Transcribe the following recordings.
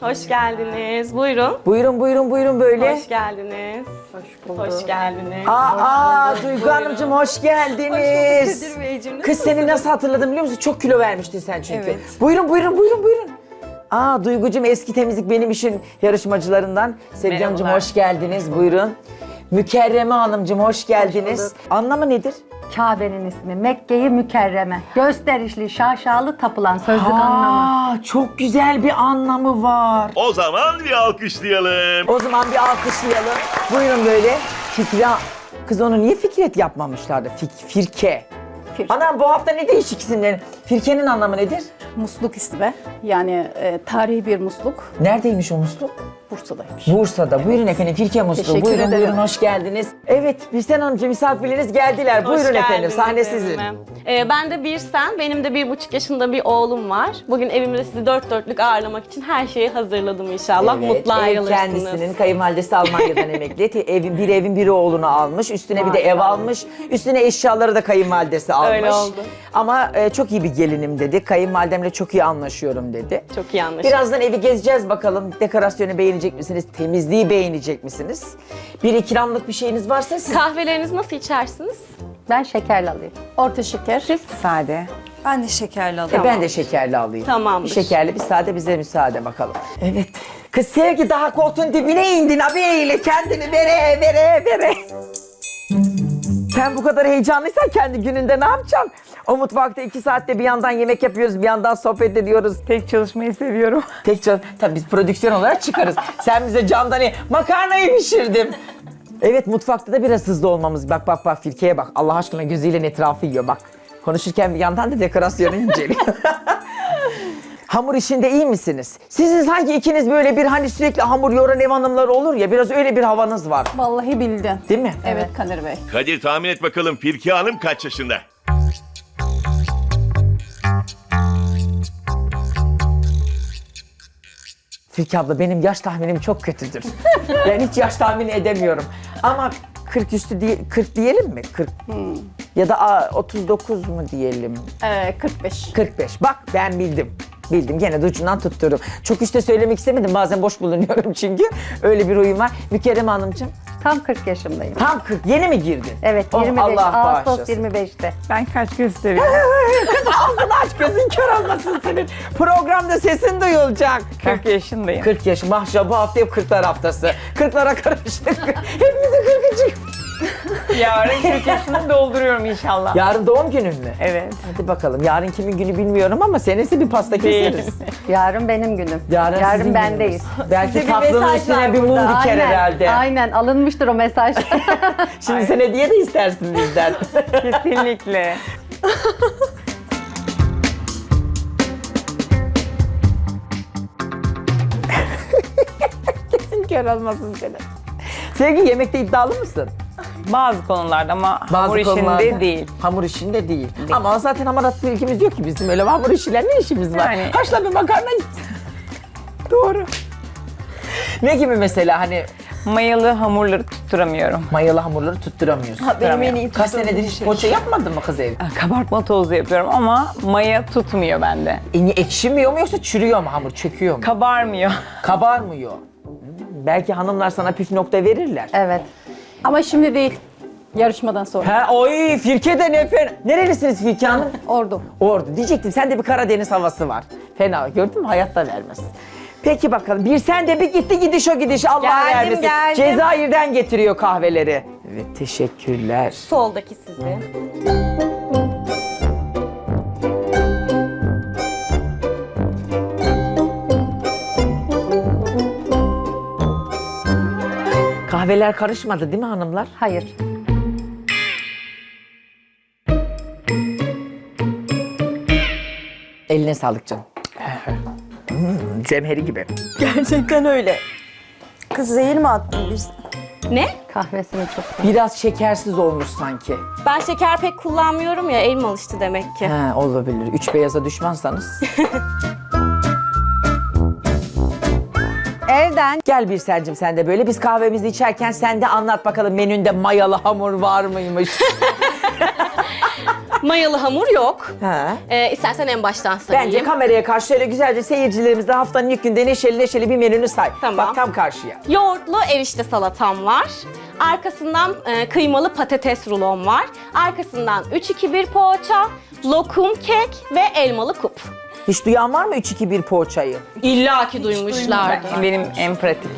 Hoş geldiniz. Buyurun. Buyurun buyurun buyurun böyle. Hoş geldiniz. Hoş Hoş geldiniz. Aa, Duygu Hanımcığım hoş geldiniz. Kadir Beyciğim, Kız seni nasıl hatırladım biliyor musun? Çok kilo vermiştin sen çünkü. Evet. Buyurun buyurun buyurun buyurun. Aa Duygucuğum eski temizlik benim işin yarışmacılarından. Sevgi Hanımcığım Merhabalar. hoş geldiniz buyurun. Mükerreme Hanımcığım hoş geldiniz. Anlamı nedir? Kabe'nin ismi. Mekke'yi mükerreme. Gösterişli, şaşalı tapılan sözlük anlamı. Aa, çok güzel bir anlamı var. O zaman bir alkışlayalım. O zaman bir alkışlayalım. Buyurun böyle. Fikra. Kız onu niye Fikret yapmamışlardı? Fik, firke. Firke. Anam bu hafta ne değişik isimlerin. Firkenin anlamı nedir? Musluk ismi. Yani e, tarihi bir musluk. Neredeymiş o musluk? Bursa'daymış. Bursa'da. Buyurun efendim Firke musluğu. Teşekkür Buyurun ederim. buyurun hoş geldiniz. Evet Bilsen Hanımcığım misafirleriniz geldiler. Hoş buyurun efendim geldiniz sahne sizin. Ee, ben de bir sen, benim de bir buçuk yaşında bir oğlum var. Bugün evimde sizi dört dörtlük ağırlamak için her şeyi hazırladım inşallah. Evet, Mutlu ev ayrılırsınız. kendisinin kayınvalidesi Almanya'dan emekli. Evin, bir evin biri oğlunu almış. Üstüne bir de ev almış. Üstüne eşyaları da kayınvalidesi almış. Öyle oldu. Ama e, çok iyi bir gelinim dedi. Kayınvalidemle çok iyi anlaşıyorum dedi. Çok iyi anlaşıldı. Birazdan evi gezeceğiz bakalım. Dekorasyonu beğenecek misiniz? Temizliği beğenecek misiniz? Bir ikramlık bir şeyiniz varsa siz... Kahvelerinizi nasıl içersiniz? Ben şekerli alayım. Orta şeker. Sade. Ben de şekerli E, alayım. ben de şekerli alayım. Tamamdır. Bir şekerli bir sade bize müsaade bakalım. Evet. Kız Sevgi daha koltuğun dibine indin abiyle kendini vere vere vere. Sen bu kadar heyecanlıysan kendi gününde ne yapacaksın? O mutfakta iki saatte bir yandan yemek yapıyoruz, bir yandan sohbet ediyoruz. Tek çalışmayı seviyorum. Tek can, tabii biz prodüksiyon olarak çıkarız. Sen bize candan iyi, makarnayı pişirdim. Evet mutfakta da biraz hızlı olmamız. Bak bak bak Firke'ye bak. Allah aşkına gözüyle etrafı yiyor bak. Konuşurken bir yandan da dekorasyonu inceliyor. Hamur işinde iyi misiniz? Sizin sanki ikiniz böyle bir hani sürekli hamur yoran ev hanımları olur ya biraz öyle bir havanız var. Vallahi bildin. Değil mi? Evet Kadir Bey. Kadir tahmin et bakalım Firki Hanım kaç yaşında? Firke abla benim yaş tahminim çok kötüdür. ben hiç yaş tahmini edemiyorum. Ama 40 üstü diye, 40 diyelim mi? 40. Ya da aa, 39 mu diyelim? E, 45. 45. Bak ben bildim. Bildim. Gene de ucundan tutturdum. Çok üstte söylemek istemedim. Bazen boş bulunuyorum çünkü. Öyle bir huyum var. Mükerrem Hanımcığım Tam 40 yaşındayım. tam 40. Yeni mi girdin? Evet Oh, 25. Allah Ağustos bağışlasın. 25'te. Ben kaç gösteriyorum? Kız ağzını aç gözün kör olmasın senin. Programda sesin duyulacak. 40 yaşındayım. 40 yaş. Maşallah bu hafta hep 40'lar haftası. 40'lara karıştık. Hepimize 40'ı çık. Yarın 40 yaşını dolduruyorum inşallah. Yarın doğum günün mü? Evet. Hadi bakalım. Yarın kimin günü bilmiyorum ama senesi bir pasta keseriz. Yarın benim günüm. Yarın, sizin bendeyiz. gününüz. Belki Size bir tatlının mesaj üstüne var bir mum burada. diker Aynen, herhalde. aynen alınmıştır o mesaj. Şimdi sen hediye de istersin bizden. Kesinlikle. Kör olmasın seni. Sevgi yemekte iddialı mısın? Bazı konularda ama hamur işinde konularda. değil. Hamur işinde değil. Ama zaten hamarat ilgimiz yok ki bizim öyle hamur işiyle ne işimiz var? Yani- Haşla bir makarna Doğru. Ne gibi mesela hani Mayalı hamurları tutturamıyorum. mayalı hamurları tutturamıyorsun. Benim en iyi Kaç senedir bir hiç şey. poğaça yapmadın mı kız evde? Kabartma tozu yapıyorum ama maya tutmuyor bende. E, niye, ekşimiyor mu yoksa çürüyor mu hamur, çöküyor mu? Kabarmıyor. Kabarmıyor. Hmm, Belki hanımlar sana püf nokta verirler. evet. Ama şimdi değil. Yarışmadan sonra. Ha, oy Firke de ne fena. Nerelisiniz Firke Hanım? Ordu. Ordu. Diyecektim sende bir Karadeniz havası var. Fena gördün mü hayatta vermez. Peki bakalım bir sen de bir gitti gidiş o gidiş Allah Geldim, vermesin. geldim. Cezayir'den getiriyor kahveleri. Evet teşekkürler. Soldaki sizi. Kahveler karışmadı değil mi hanımlar? Hayır. Eline sağlık canım. Hmm, Cemheri gibi. Gerçekten öyle. Kız zehir mi attın biz? Ne? Kahvesini çok Biraz şekersiz olmuş sanki. Ben şeker pek kullanmıyorum ya, elim alıştı demek ki. He olabilir. Üç beyaza düşmansanız. Evden Gel bir Selcim sen de böyle. Biz kahvemizi içerken sen de anlat bakalım menünde mayalı hamur var mıymış? Mayalı hamur yok. Ha. Ee, istersen en baştan sayayım. Bence kameraya karşı şöyle güzelce seyircilerimizle haftanın ilk günde neşeli neşeli bir menünü say. Tamam. Bak tam karşıya. Yoğurtlu erişte salatam var. Arkasından e, kıymalı patates rulon var. Arkasından 3-2-1 poğaça, lokum kek ve elmalı kup. Hiç duyan var mı 3-2-1 poğaçayı? İlla ki duymuşlardır. Benim en pratik.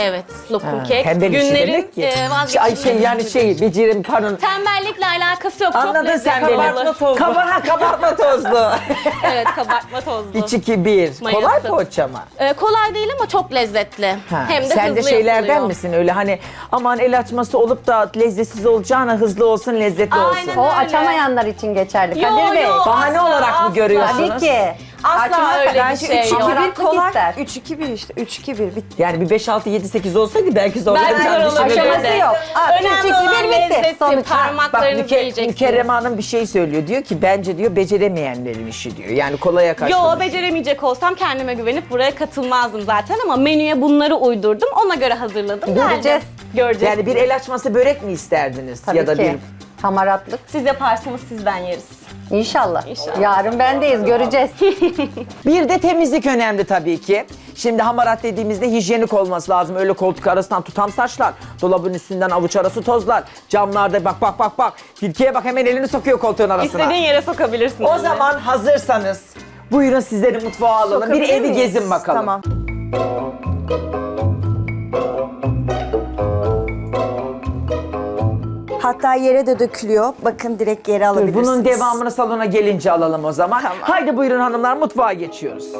Evet, lokum kek. bir şey Günlerin demek ki. e, Ay şey yani şey becerim pardon. Tembellikle alakası yok. Çok Anladın sen lezzetli. beni. Kabar, ha, kabartma tozlu. evet, kabartma tozlu. 3-2-1. Kolay Mayası. poğaça mı? E, kolay değil ama çok lezzetli. Ha, Hem de sen de hızlı şeylerden yapılıyor. misin öyle hani aman el açması olup da lezzetsiz olacağına hızlı olsun lezzetli Aynen olsun. O öyle. açamayanlar için geçerli Yo, Kadir Bey. yo. Bahane Asla, olarak mı asla. görüyorsunuz? Tabii ki. Asla öyle bir Bence şey 3 2 yok. 1 Yoğurtlu kolay. ister. 3 2 1 işte. 3 2 1 bitti. Yani bir 5 6 7 8 olsaydı belki Ben zorlayacağım. zor olabilirdi. Aşaması yok. Aa, üç, Önemli iki, olan bir, bitti. lezzeti, Sonuç. Bak parmaklarınızı Müke, yiyeceksiniz. Mükerreme Hanım bir şey söylüyor. Diyor ki bence diyor beceremeyenlerin işi diyor. Yani kolaya kaçtı. Yo beceremeyecek olsam kendime güvenip buraya katılmazdım zaten ama menüye bunları uydurdum. Ona göre hazırladım. Göreceğiz. geldim. Göreceğiz. Yani bir el açması börek mi isterdiniz? Tabii ya da ki. bir Hamaratlık. Siz yaparsanız sizden yeriz. İnşallah. İnşallah. Yarın bendeyiz göreceğiz. Bir de temizlik önemli tabii ki. Şimdi hamarat dediğimizde hijyenik olması lazım. Öyle koltuk arasından tutam saçlar, dolabın üstünden avuç arası tozlar, camlarda bak bak bak bak. Tilkiye bak hemen elini sokuyor koltuğun arasına. İstediğin yere sokabilirsiniz. O zaman hazırsanız buyurun sizleri mutfağa alalım. Bir Sokabilir evi miyiz? gezin bakalım. Tamam. Hatta yere de dökülüyor. Bakın direkt yere Dur, alabilirsiniz. bunun devamını salona gelince alalım o zaman. Tamam. Haydi buyurun hanımlar mutfağa geçiyoruz.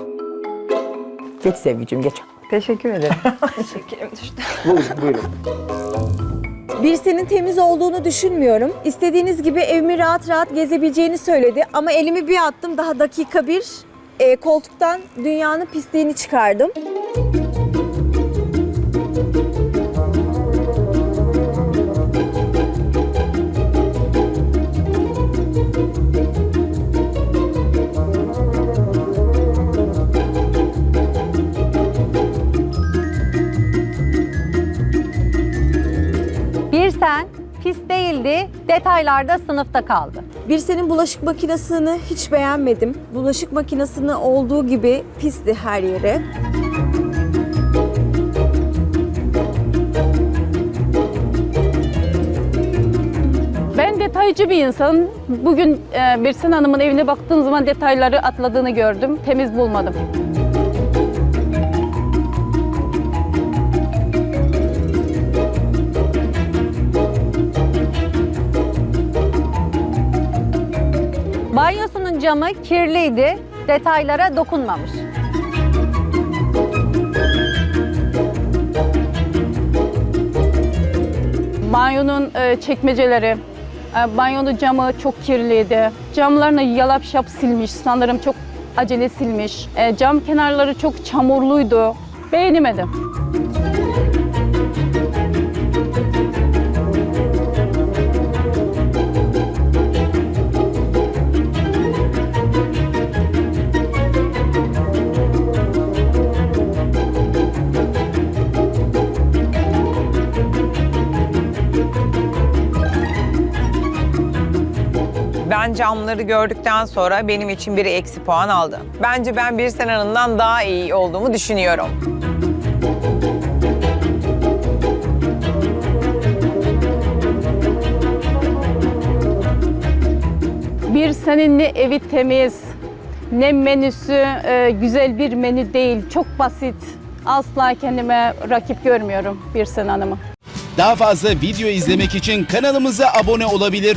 Geç Sevgicim geç. Teşekkür ederim. Şekerim düştü. Buyurun buyurun. Bir senin temiz olduğunu düşünmüyorum. İstediğiniz gibi evimi rahat rahat gezebileceğini söyledi. Ama elimi bir attım daha dakika bir e, koltuktan dünyanın pisliğini çıkardım. Değildi, detaylarda sınıfta kaldı. Bir senin bulaşık makinesini hiç beğenmedim. Bulaşık makinesini olduğu gibi pisti her yeri. Ben detaycı bir insanım. Bugün e, Birsen Hanım'ın evine baktığım zaman detayları atladığını gördüm. Temiz bulmadım. Camı kirliydi, detaylara dokunmamış. Banyonun e, çekmeceleri, e, banyonun camı çok kirliydi. Camlarını yalap şap silmiş. Sanırım çok acele silmiş. E, cam kenarları çok çamurluydu. Beğenemedim. Camları gördükten sonra benim için biri eksi puan aldı. Bence ben bir Hanım'dan daha iyi olduğumu düşünüyorum. Bir senin ne evi temiz, ne menüsü e, güzel bir menü değil. Çok basit. Asla kendime rakip görmüyorum bir sen hanımı. Daha fazla video izlemek için kanalımıza abone olabilir.